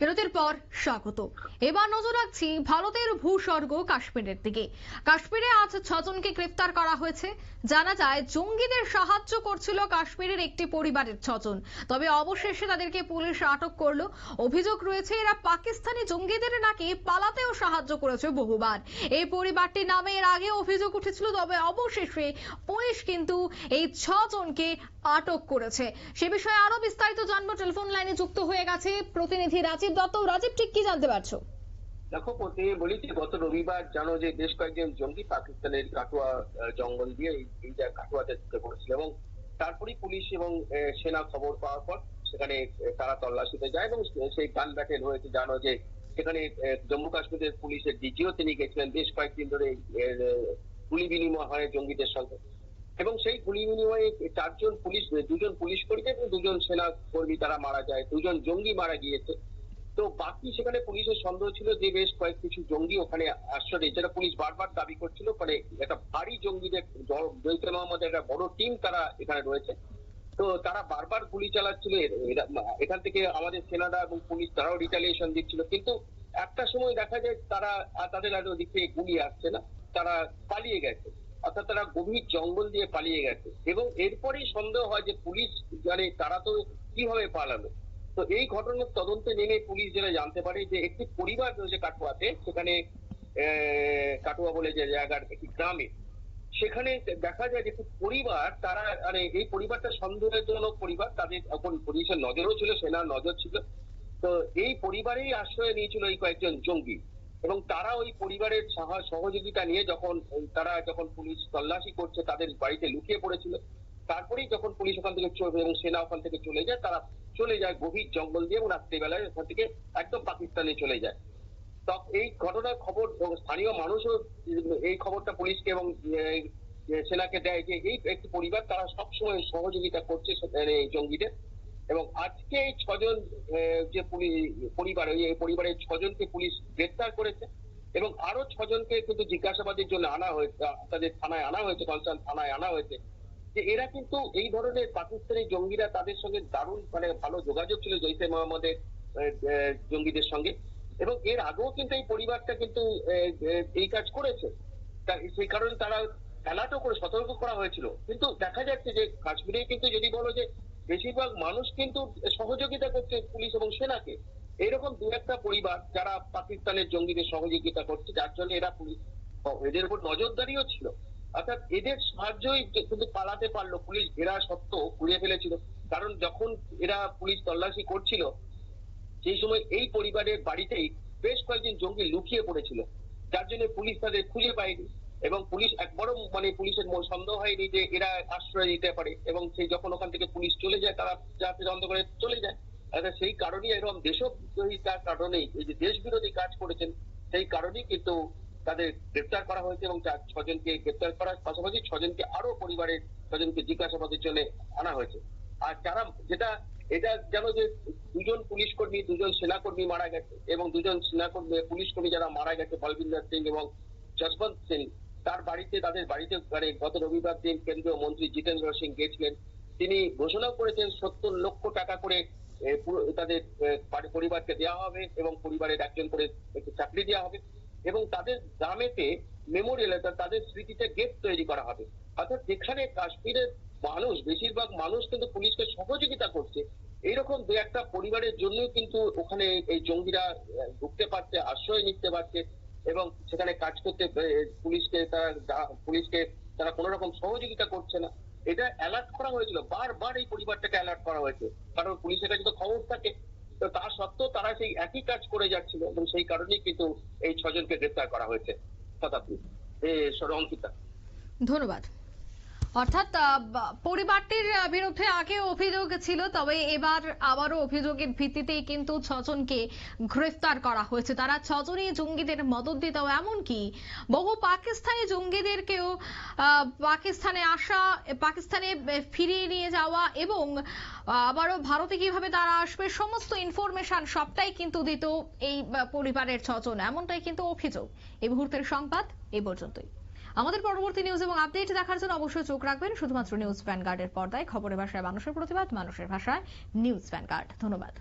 বিরতির পর স্বাগত। এবার নজর রাখছি ভারতের ভূস্বর্গ কাশ্মীরের দিকে। কাশ্মীরে আজ ছজনকে গ্রেফতার করা হয়েছে। জানা যায়, জঙ্গিদের সাহায্য করছিল কাশ্মীরের একটি পরিবারের ছজন। তবে অবশেষে তাদেরকে পুলিশ আটক করল। অভিযোগ রয়েছে, এরা পাকিস্তানি জঙ্গিদের নাকি পালাতেও সাহায্য করেছে বহুবার। এই পরিবারটির নামে এর আগে অভিযোগ উঠেছিল, তবে অবশেষে পুলিশ কিন্তু এই ছজনকে আটক করেছে। সে বিষয়ে আরও বিস্তারিত জানব টেলিফোন লাইনে যুক্ত হয়ে গেছে প্রতিনিধি রাজীব দত্ত। রাজীব, ঠিক কি জানতে পারছ? দেখো প্রথমে বলি যে, গত রবিবার জানো যে, বেশ কয়েকজন জঙ্গি পাকিস্তানের কাটুয়া জঙ্গল দিয়ে এই জায়গা কাটুয়াতে ঢুকে পড়েছিল এবং তারপরেই পুলিশ এবং সেনা খবর পাওয়ার পর সেখানে তারা তল্লাশিতে যায় এবং সেই গান ব্যাটেল হয়েছে জানো যে, সেখানে জম্মু কাশ্মীরের পুলিশের ডিজিও তিনি গেছিলেন। বেশ কয়েকদিন ধরে গুলি বিনিময় হয় জঙ্গিদের সঙ্গে। এবং সেই গুলি বিনিময়ে চারজন পুলিশ, দুজন পুলিশ কর্মী এবং দুজন সেনা কর্মী তারা মারা যায়, দুজন জঙ্গি মারা গিয়েছে। তো বাকি সেখানে পুলিশের সন্দেহ ছিল যে বেশ কয়েক কিছু জঙ্গি ওখানে আশ্রয়। যেটা পুলিশ বারবার দাবি করছিল মানে একটা ভারী জঙ্গিদের জৈতে মোহাম্মদের একটা বড় টিম তারা এখানে রয়েছে। তো তারা বারবার গুলি চালাচ্ছিল এখান থেকে আমাদের সেনারা এবং পুলিশ তারাও রিটালিয়েশন দিচ্ছিল। কিন্তু একটা সময় দেখা যায় তারা, তাদের আর ওদিক থেকে গুলি আসছে না, তারা পালিয়ে গেছে। অর্থাৎ তারা গভীর জঙ্গল দিয়ে পালিয়ে গেছে। এবং এরপরেই সন্দেহ হয় যে পুলিশ জানে তারা তো কীভাবে পালালো। তো এই ঘটনার তদন্তে নেমে পুলিশ যেটা জানতে পারে যে একটি পরিবার রয়েছে কাটুয়াতে, সেখানে কাটুয়া বলে যে জায়গার একটি গ্রামে। সেখানে দেখা যায় যে পরিবার, তারা মানে এই পরিবারটা সন্দেহজনক পরিবার, তাদের এখন পুলিশের নজরও ছিল, সেনার নজর ছিল। তো এই পরিবারেই আশ্রয় নিয়েছিল এই কয়েকজন জঙ্গি। এবং তারা ওই পরিবারের সহযোগিতা নিয়ে যখন তারা যখন পুলিশ তল্লাশি করছে তাদের বাড়িতে লুকিয়ে পড়েছিল, তারপরেই যখন পুলিশ ওখান থেকে এবং সেনা ওখান থেকে চলে যায়, তারা চলে যায় গভীর জঙ্গল দিয়ে এবং রাত্রিবেলায় ওখান থেকে একদম পাকিস্তানে চলে যায়। এই ঘটনার খবর স্থানীয় মানুষও এই খবরটা পুলিশকে এবং সেনাকে দেয় যে এই একটি পরিবার তারা সবসময় সহযোগিতা করছে জঙ্গিদের। এবং আজকে এই ছজন যে পরিবার ওই পরিবারের ছজনকে পুলিশ গ্রেফতার করেছে এবং আরও ছজনকে কিন্তু জিজ্ঞাসাবাদের জন্য আনা হয়েছে, তাদের থানায় আনা হয়েছে, কনসার্ন থানায় আনা হয়েছে। যে এরা কিন্তু এই ধরনের পাকিস্তানি জঙ্গিরা তাদের সঙ্গে দারুণ মানে ভালো যোগাযোগ ছিল জৈসে মোহাম্মদের জঙ্গিদের সঙ্গে। এবং এর আগেও কিন্তু এই পরিবারটা কিন্তু এই কাজ করেছে। সেই কারণে তারা অ্যালার্টও করে সতর্ক করা হয়েছিল। কিন্তু দেখা যাচ্ছে যে কাশ্মীরে কিন্তু যদি বলো যে বেশিরভাগ মানুষ কিন্তু সহযোগিতা করছে পুলিশ এবং সেনাকে। এরকম দু একটা পরিবার যারা পাকিস্তানের জঙ্গিদের সহযোগিতা করছে, যার জন্য এরা পুলিশ, এদের উপর নজরদারিও ছিল। অর্থাৎ এদের সাহায্যই কিন্তু পালাতে পারল, পুলিশ ঘেরা সত্ত্বেও ঘুরিয়ে ফেলেছিল। কারণ যখন এরা পুলিশ তল্লাশি করছিল, সেই সময় এই পরিবারের বাড়িতেই বেশ কয়েকজন জঙ্গি লুকিয়ে পড়েছিল। যার জন্য পুলিশ তাদের খুঁজে পায়নি। এবং পুলিশ একবারও মানে পুলিশের সন্দেহ হয়নি যে এরা আশ্রয় নিতে পারে এবং সেই যখন ওখান থেকে পুলিশ চলে যায়, তারা যাতে বন্ধ করে চলে যায়। অর্থাৎ সেই কারণেই এরকম দেশবিরোধিতার কারণেই এই যে দেশ বিরোধী কাজ করেছেন, সেই কারণেই কিন্তু তাদের গ্রেপ্তার করা হয়েছে এবং ছজনকে গ্রেপ্তার করার পাশাপাশি ছজনকে আরও পরিবারের ছজনকে জিজ্ঞাসাবাদের জন্য আনা হয়েছে। আর যারা যেটা এটা যেন যে দুজন পুলিশ কর্মী, দুজন সেনাকর্মী মারা গেছে এবং দুজন সেনাকর্মী পুলিশ কর্মী যারা মারা গেছে, বলবিন্দর সিং এবং যশবন্ত সিং তার বাড়িতে, তাদের বাড়িতে মানে গত রবিবার দিন কেন্দ্রীয় মন্ত্রী জিতেন্দ্র সিং গেছিলেন। তিনি ঘোষণা করেছেন, সত্তর লক্ষ টাকা করে তাদের পরিবারকে দেওয়া হবে এবং পরিবারের একজন করে একটি চাকরি দেওয়া হবে এবং তাদের গ্রামেতে মেমোরিয়াল তাদের স্মৃতিতে গেট তৈরি করা হবে। অর্থাৎ যেখানে কাশ্মীরের মানুষ, বেশিরভাগ মানুষ কিন্তু পুলিশকে সহযোগিতা করছে। এইরকম দু একটা পরিবারের জন্যই কিন্তু ওখানে এই জঙ্গিরা ঢুকতে পারছে, আশ্রয় নিতে পারছে। এবং সেখানে কাজ করতে পুলিশকে তারা পুলিশকে তারা কোনো রকম সহযোগিতা করছে না। এটা অ্যালার্ট করা হয়েছিল। বারবার এই পরিবারটাকে অ্যালার্ট করা হয়েছে। কারণ পুলিশের কাছে তো খবর থাকে। তো তা সত্ত্বেও তারা সেই একই কাজ করে যাচ্ছিল এবং সেই কারণেই কিন্তু এই ছজনকে গ্রেপ্তার করা হয়েছে। শতাব্দী অঙ্কিতা। ধন্যবাদ। অর্থাৎ পরিবারটির বিরুদ্ধে আগে অভিযোগ ছিল, তবে এবার আবারও অভিযোগের ভিত্তিতেই কিন্তু ছজনকে গ্রেফতার করা হয়েছে। তারা ছজনই জঙ্গিদের মদত দিত, এমনকি বহু পাকিস্তানি জঙ্গিদেরকেও পাকিস্তানে আসা, পাকিস্তানে ফিরিয়ে নিয়ে যাওয়া এবং আবারও ভারতে কীভাবে তারা আসবে, সমস্ত ইনফরমেশন সবটাই কিন্তু দিত এই পরিবারের ছজন। এমনটাই কিন্তু অভিযোগ। এই মুহূর্তের সংবাদ এই পর্যন্তই। আমাদের পরবর্তী নিউজ এবং আপডেট দেখার জন্য অবশ্যই চোখ রাখবেন। শুধুমাত্র নিউজ ভ্যানগার্ডের পর্দায় খবরের ভাষায় মানুষের প্রতিবাদ, মানুষের ভাষায় নিউজ ভ্যানগার্ড ধন্যবাদ।